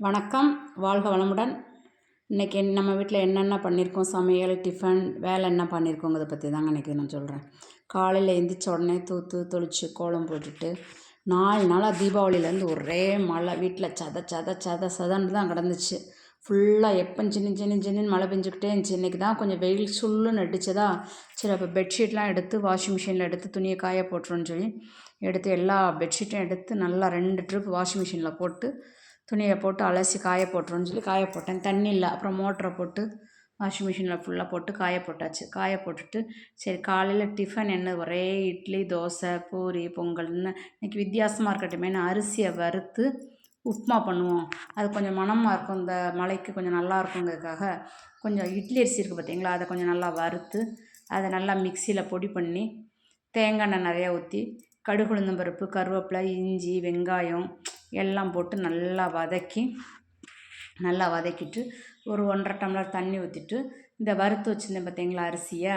வணக்கம். வாழ்க வளமுடன். இன்றைக்கி நம்ம வீட்டில் என்னென்ன பண்ணியிருக்கோம் சமையல் டிஃபன் வேலை என்ன பண்ணியிருக்கோங்கிறத பற்றி தாங்க இன்றைக்கி நான் சொல்கிறேன் காலையில் எழுந்திரிச்ச உடனே தூத்து தொளிச்சு கோலம் போட்டுட்டு நாலு நாளாக தீபாவளியிலேருந்து ஒரே மழை. வீட்டில் சத சத சத சதன்னு தான் கிடந்துச்சு. ஃபுல்லாக எப்போ சின்ன சின்ன சின்ன மழை பெஞ்சிக்கிட்டே இருந்துச்சு. இன்றைக்கி தான் கொஞ்சம் வெயில் சுள்ளுன்னு அடித்ததா சரி அப்போ பெட்ஷீட்லாம் எடுத்து வாஷிங் மிஷினில் எடுத்து துணியை காய போட்டுருன்னு சொல்லி எடுத்து எல்லா பெட்ஷீட்டும் எடுத்து நல்லா ரெண்டு ட்ரிப் வாஷிங் மிஷினில் போட்டு துணியை போட்டு அலசி காய போட்டுருன்னு சொல்லி காய போட்டேன். தண்ணி இல்லை அப்புறம் மோட்டரை போட்டு வாஷிங் மிஷினில் ஃபுல்லாக போட்டு காய போட்டாச்சு. காய போட்டுட்டு சரி காலையில் டிஃபன் என்ன ஒரே இட்லி தோசை பூரி பொங்கல்னு இன்றைக்கி வித்தியாசமாக இருக்கட்டுமேனு அரிசியை வறுத்து உப்புமா பண்ணுவோம். அது கொஞ்சம் மணமாக இருக்கும் இந்த மலைக்கு கொஞ்சம் நல்லா இருக்குங்கிறதுக்காக. கொஞ்சம் இட்லி அரிசி இருக்குது பார்த்தீங்களா அதை கொஞ்சம் நல்லா வறுத்து அதை நல்லா மிக்சியில் பொடி பண்ணி தேங்காய் எண்ணெய் நிறையா ஊற்றி கடுகுளுந்தம்பருப்பு கருவேப்பிலை இஞ்சி வெங்காயம் எல்லாம் போட்டு நல்லா வதக்கி நல்லா வதக்கிட்டு ஒரு ஒன்றரை டம்ளர் தண்ணி ஊற்றிட்டு இந்த வறுத்து வச்சுருந்தேன் பார்த்தீங்களா அரிசியை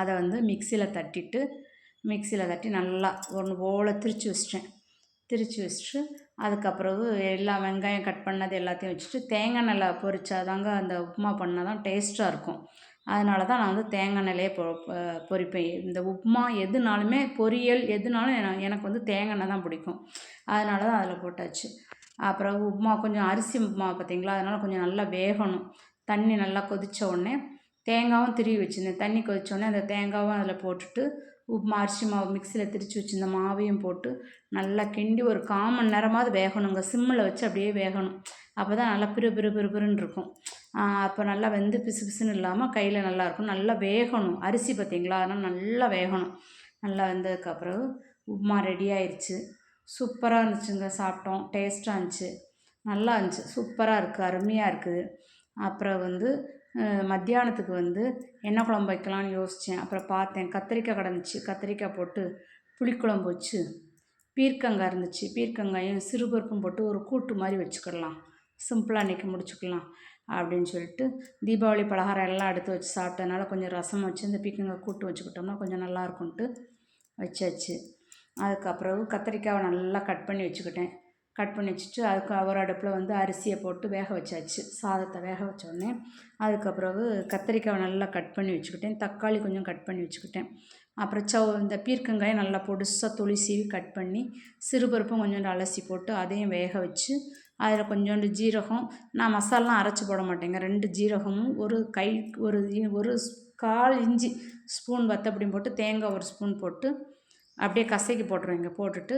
அதை வந்து மிக்சியில் தட்டிட்டு மிக்சியில் தட்டி நல்லா ஒன்று போல் திரித்து வச்சிட்டேன். திரித்து வச்சுட்டு அதுக்கப்புறம் எல்லா வெங்காயம் கட் பண்ணது எல்லாத்தையும் வச்சுட்டு தேங்காய் நல்லா பொரிச்சாதாங்க அந்த உப்புமா பண்ணால் தான் டேஸ்ட்டாக இருக்கும். அதனால தான் நான் வந்து தேங்காய் எண்ணெயிலே பொ பொரிப்பேன் இந்த உப்புமா எதுனாலுமே பொரியல் எதுனாலும் எனக்கு வந்து தேங்காய் எண்ணெய் தான் பிடிக்கும். அதனால தான் அதில் போட்டாச்சு. அப்புறம் உப்புமா கொஞ்சம் அரிசி உப்புமா பார்த்திங்களா? அதனால் கொஞ்சம் நல்லா வேகணும். தண்ணி நல்லா கொதித்த உடனே தேங்காவும் திருவி வச்சுருந்தேன். தண்ணி கொதித்த உடனே அந்த தேங்காவும் அதில் போட்டுட்டு உப்புமா அரிசி மாவு மிக்சியில் திரித்து வச்சுருந்த மாவையும் போட்டு நல்லா கிண்டி ஒரு கால் மணி நேரமாவது வேகணுங்க. சிம்மில் வச்சு அப்படியே வேகணும். அப்போ தான் நல்லா பிறு பிறு பிறு பிறுன்னு இருக்கும். அப்போ நல்லா வெந்து பிசு பிசுன்னு இல்லாமல் கையில் நல்லாயிருக்கும் நல்லா வேகணும். அரிசி பார்த்திங்களா அதனால் நல்லா வேகணும். நல்லா வெந்ததுக்கப்புறம் உப்புமா ரெடி ஆயிடுச்சு சூப்பராக இருந்துச்சுங்க. சாப்பிட்டோம். டேஸ்ட்டாக இருந்துச்சு. நல்லா இருந்துச்சு. சூப்பராக இருக்குது அருமையாக இருக்குது அப்புறம் வந்து மத்தியானத்துக்கு வந்து என்ன குழம்பு வைக்கலான்னு யோசித்தேன் அப்புறம் பார்த்தேன். கத்திரிக்காய் கிடந்துச்சு. கத்திரிக்காய் போட்டு புளிக்குழம்பு வச்சு பீர்க்கங்காய் இருந்துச்சு. பீர்க்கங்காயும் சிறுபருப்பும் போட்டு ஒரு கூட்டு மாதிரி வச்சுக்கிடலாம். சிம்பிளாக இன்றைக்கி முடிச்சுக்கலாம். அப்படின்னு சொல்லிட்டு தீபாவளி பலகாரம் எல்லாம் எடுத்து வச்சு சாப்பிட்டதுனால கொஞ்சம் ரசம் வச்சு இந்த பீக்கங்காய் கூட்டு வச்சுக்கிட்டோம்னா கொஞ்சம் நல்லாயிருக்குன்ட்டு வச்சாச்சு. அதுக்கப்புறம் கத்திரிக்காவை நல்லா கட் பண்ணி வச்சுக்கிட்டேன். கட் பண்ணி வச்சுட்டு அதுக்கு ஒரு அடுப்பில் வந்து அரிசியை போட்டு வேக வச்சாச்சு. சாதத்தை வேக வச்சோடனே அதுக்கப்புறம் கத்திரிக்காவை நல்லா கட் பண்ணி வச்சுக்கிட்டேன். தக்காளி கொஞ்சம் கட் பண்ணி வச்சுக்கிட்டேன். அப்புறம் சௌ இந்த பீர்க்கங்காயை நல்லா பொடுசாக துளி சீவி கட் பண்ணி சிறுபருப்பும் கொஞ்சோண்டு அலசி போட்டு அதையும் வேக வச்சு அதில் கொஞ்சோண்டு ஜீரகம். நான் மசாலாம் அரைச்சி போட மாட்டேங்க. ரெண்டு ஜீரகமும் ஒரு கை ஒரு ஒரு கால் இஞ்சி ஸ்பூன் வத்தப்படியும் போட்டு தேங்காய் ஒரு ஸ்பூன் போட்டு அப்படியே கசைக்கு போட்டுருவேங்க. போட்டுட்டு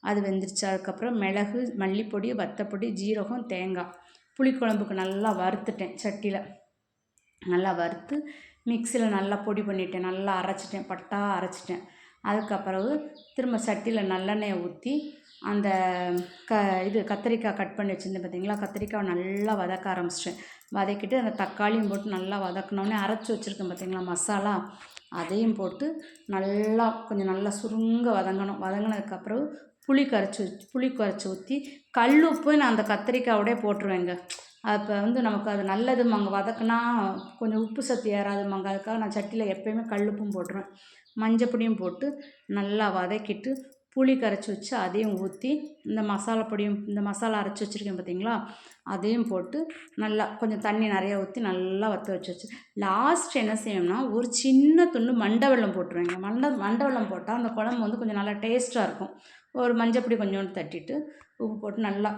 அது வெந்துருச்சு. அதுக்கப்புறம் மிளகு மல்லிப்பொடி வத்தப்பொடி ஜீரகம் தேங்காய் புளிக்குழம்புக்கு நல்லா வறுத்துட்டேன் சட்டியில். நல்லா வறுத்து மிக்சியில் நல்லா பொடி பண்ணிட்டேன். நல்லா அரைச்சிட்டேன். பட்டா அரைச்சிட்டேன். அதுக்கப்புறம் திரும்ப சட்டியில் நல்லெண்ணெயை ஊற்றி அந்த க இது கத்திரிக்காய் கட் பண்ணி வச்சுருந்தேன் பார்த்தீங்களா கத்திரிக்காவை நல்லா வதக்க ஆரம்பிச்சிட்டேன். வதக்கிட்டு அந்த தக்காளியும் போட்டு நல்லா வதக்கினோடனே அரைச்சி வச்சுருக்கேன் பார்த்தீங்களா மசாலா. அதையும் போட்டு நல்லா கொஞ்சம் நல்லா சுருங்க வதங்கணும். வதங்கினதுக்கப்புறம் புளி கரைச்சி வச்சு புளி கரைச்சி ஊற்றி கல் உப்பு நான் அந்த கத்திரிக்காயோடே போட்டுருவேங்க. அப்போ வந்து நமக்கு அது நல்லது மங்க வதக்குனா கொஞ்சம் உப்பு சத்து ஏறாதுமாங்க அதுக்காக நான் சட்டியில் எப்போயுமே கல் உப்பும் போட்டுருவேன். மஞ்சப்பொடியும் போட்டு நல்லா வதக்கிட்டு புளி கரைச்சி வச்சு அதையும் ஊற்றி இந்த மசாலா பொடியும் இந்த மசாலா அரைச்சி வச்சுருக்கேன் பார்த்தீங்களா அதையும் போட்டு நல்லா கொஞ்சம் தண்ணி நிறையா ஊற்றி நல்லா வற்ற வச்சு வச்சு லாஸ்ட் என்ன செய்யணும்னா ஒரு சின்ன துண்டு மண்டை வெள்ளம் போட்டுருவேங்க. மண்டை மண்டை வெள்ளம் போட்டால் அந்த குழம்பு வந்து கொஞ்சம் நல்லா டேஸ்ட்டாக இருக்கும். ஒரு மஞ்சப்பொடி கொஞ்சோண்டு தட்டிட்டு உப்பு போட்டு நல்லா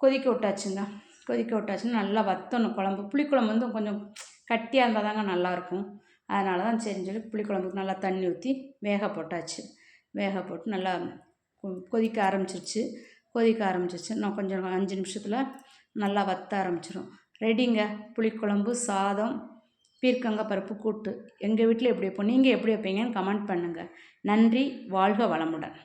கொதிக்க விட்டாச்சுங்க. கொதிக்க விட்டாச்சுன்னா நல்லா வற்றணும் குழம்பு. புளிக்குழம்பு வந்து கொஞ்சம் கட்டியாக இருந்தால் தாங்க நல்லாயிருக்கும் அதனால தான் சரி சொல்லி புளிக்குழம்புக்கு நல்லா தண்ணி ஊற்றி வேக போட்டாச்சு. வேக போட்டு நல்லா கொதிக்க ஆரம்பிச்சிருச்சு. கொதிக்க ஆரம்பிச்சிருச்சு. நான் கொஞ்சம் அஞ்சு நிமிஷத்தில் நல்லா வற்ற ஆரம்பிச்சிடும் ரெடிங்க. புளிக்குழம்பு சாதம் பீர்க்கங்காய் பருப்பு கூட்டு. எங்கள் வீட்டில் எப்படி வைப்போம்? நீங்கள் எப்படி வைப்பீங்கன்னு கமெண்ட் பண்ணுங்கள் நன்றி. வாழ்க வளமுடன்.